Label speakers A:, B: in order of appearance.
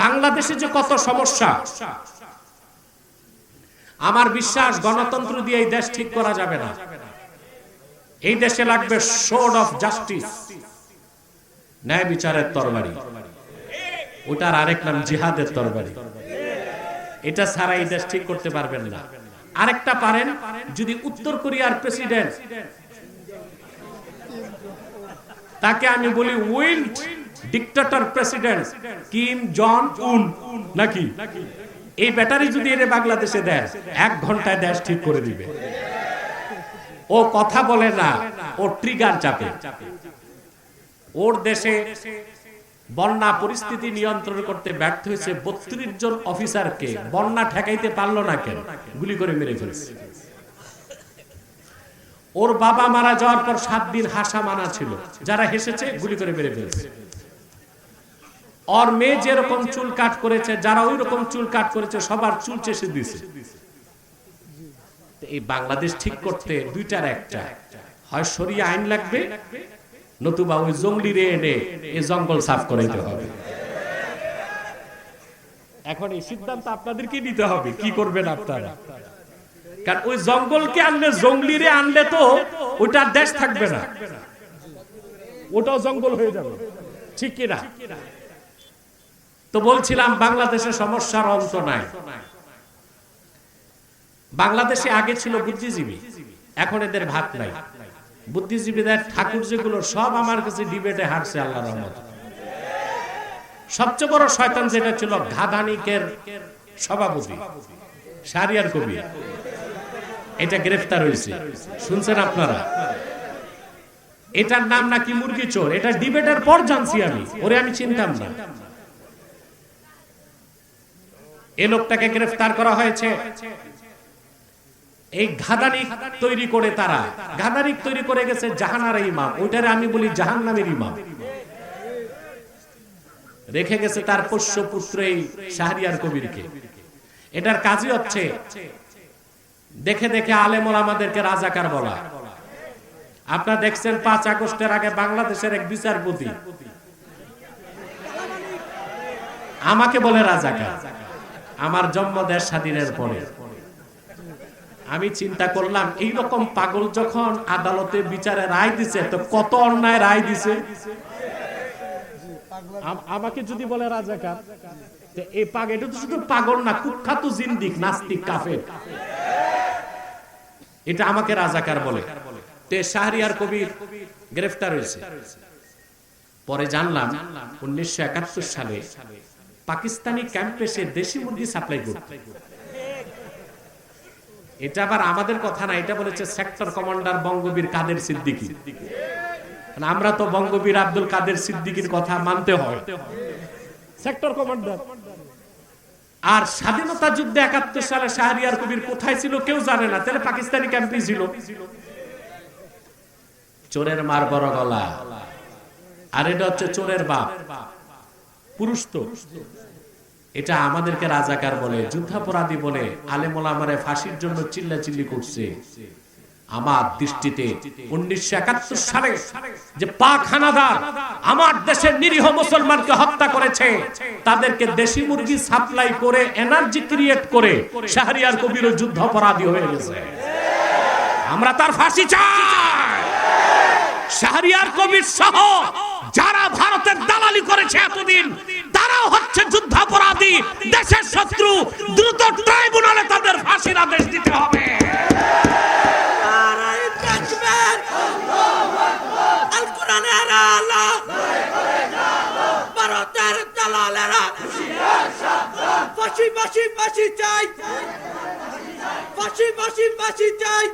A: বাংলাদেশে যে কত সমস্যা, আমার বিশ্বাস গণতন্ত্র দিয়ে এই দেশ ঠিক করা যাবে না। এই দেশে লাগবে শোড অফ জাস্টিস ন্যায় বিচারের তরবারি। ওটার আরেক নাম জিহাদের তরবারি। এটা ছাড়া এই দেশ ঠিক করতে পারবেন না। আরেকটা পারেন, যদি উত্তর কোরিয়ার প্রেসিডেন্ট, তাকে আমি বলি wild dictator president Kim Jong Un নাকি? এই ব্যাটারি যদি এর বাংলাদেশে দেয়, এক ঘন্টায় দেশ ঠিক করে দিবে। ও কথা বলে না, ও ট্রিগার চাপে। ওর দেশে বন্যা পরিস্থিতি নিয়ন্ত্রণ করতে ব্যর্থ হয়েছে বত্রিশ জন অফিসারকে। বন্যা ঠেকাইতে পারল না কেন? গুলি করে মেরে ফেলছে। ওর বাবা মারা যাওয়ার পর সাত দিন হাসা মানা ছিল। যারা হেসেছে, গুলি করে মেরে ফেলছে। ওর মেয়ে যেরকম চুল কাট করেছে যারা ওই রকম চুল কাট করেছে সবার চুল চেষে দিছে এই বাংলাদেশ ঠিক করতে দুইটার একটা হয় সরিয়ে আইন লাগবে নতুবা ওই জঙ্গলি রে এনে এই জঙ্গল সাফ করাইতে হবে এখন এই সিদ্ধান্ত আপনাদেরকে নিতে হবে কি করবেন আপনারা? কারণ ওই জঙ্গলকে আনলে জঙ্গলি রে আনলে তো ওটার দেশ থাকবে না। ওটাও জঙ্গল হয়ে যাবে ঠিক কিনা? তো বলছিলাম বাংলাদেশের সমস্যার অন্ত নাই। বাংলাদেশে আগে ছিল বুদ্ধিজীবী, এখন এদের ভাত নাই। বুদ্ধিজীবীদের ঠাকুর যেগুলো, সব আমার কাছে ডিবেটে হারছে আল্লাহ রহমত। সবচেয়ে বড় শয়তান যেটা ছিল, ঘাদানিকের সভাপতি সারিয়ার কবি। এটা গ্রেফতার হয়েছে। শুনছেন আপনারা? এটার নাম নাকি মুরগি চোর? এটা ডিবেটের পর জানছি আমি, ওরে আমি চিনতাম না। এ লোকটাকে গ্রেফতার করা হয়েছে। এই ঘাদানিক তৈরি করে তারা। ঘাদানিক তৈরি করে গেছে জাহানার ইমাম। ওইটারে আমি বলি জাহান নামের ইমাম। রেখে গেছে তার পোষ্য পুত্র এই শাহরিয়ার কবিরকে। এটার কাজই হচ্ছে দেখে দেখে আলেমল আমাদেরকে রাজাকার বলা। আপনারা দেখছেন পাঁচ আগস্টের আগে বাংলাদেশের এক বিচারপতি। আমাকে বলে রাজাকার। আমার জন্ম দেশ স্বাধীনের পরে। আমি চিন্তা করলাম এই রকম পাগল যখন আদালতে বিচারে রায় দিছে, তো কত অন্যায় রায় দিছে? আমাকে যদি বলে রাজাকার এই পাগ এটা তো শুধু পাগল না, কুখ্যাত জিন্দিক, নাস্তিক, কাফের। এটা আমাকে রাজাকার বলে। তে শাহরিয়ার কবির গ্রেফতার হয়েছে। পরে জানলাম, উনিশশো একাত্তর সালে পাকিস্তানি ক্যাম্পে সে দেশি মুরগি সাপ্লাই করত এটা আবার আমাদের কথা না এটা বলেছে সেক্টর কমান্ডার বঙ্গবীর কাদের সিদ্দিকী। আমরা তো বঙ্গবীর আব্দুল কাদের সিদ্দিকীর কথা মানতে হয়। সেক্টর কমান্ডার আর স্বাধীনতা যুদ্ধে একাত্তর সালে শাহরিয়ার কবির কোথায় ছিল কেউ জানে না তাহলে পাকিস্তানি ক্যাম্পে ছিল। চোরের মার বড় গলা। আর এটা হচ্ছে চোরের বাপ। পুরুষ তো। এটা আমাদেরকে রাজাকার বলে, যুদ্ধাপরাধী বলে, আলেমোলামারে ফাঁসির জন্য চিল্লা চিল্লি করছে। আমার দৃষ্টিতে উনিশশো একাত্তর সালে যে আমরা তার ফাঁসি চাই। শাহরিয়ার কবির সহ যারা ভারতের দালালি করেছে এতদিন শত্রু দ্রুত ট্রাইব্যুনালে তাদের ফাঁসির আদেশ দিতে হবে।
B: চাই।